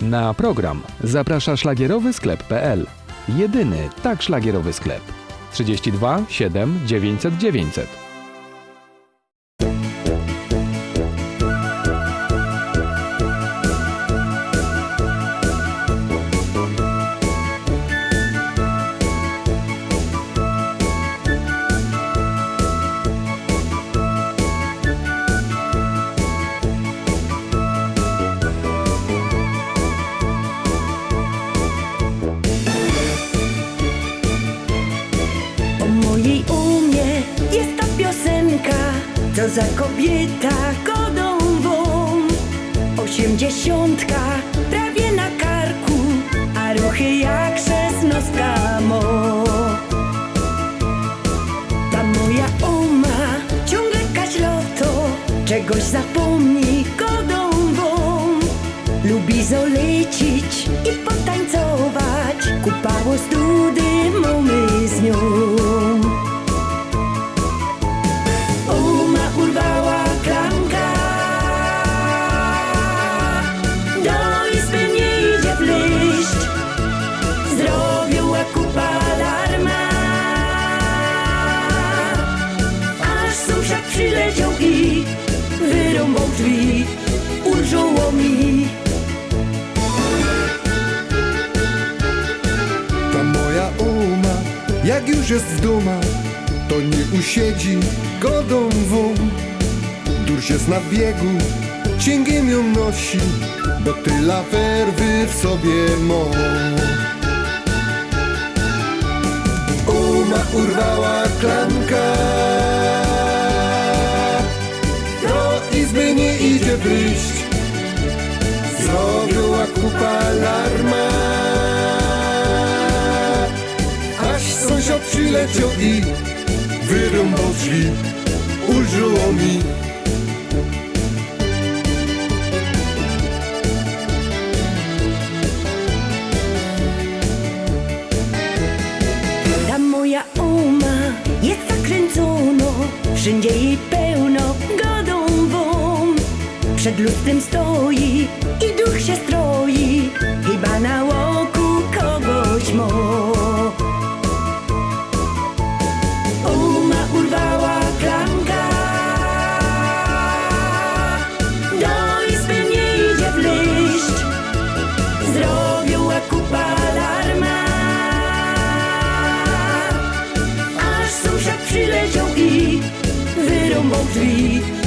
Na program zaprasza szlagierowy sklep.pl. Jedyny tak szlagierowy sklep. 32 7 900 900. co za kobieta godą wą. Osiemdziesiątka prawie na karku, a ruchy jak szesnostka mo. Ta moja uma ciągle kaśloto, czegoś zapomni godą wą. Lubi zolecić i potańcować Kupało study mamy z nią jak już jest w duma, to nie usiedzi godą wą. Durś jest na biegu, cięgiem ją nosi, bo tyle werwy w sobie mo. Uma urwała klamka, przyleciał i wyrąbał drzwi Ulżyło mi Ta moja uma jest zakręcono, wszędzie jej pełno godą wą. Przed lustrem stoi i duch się stroi, chyba na przyleciał i wyrąbał drzwi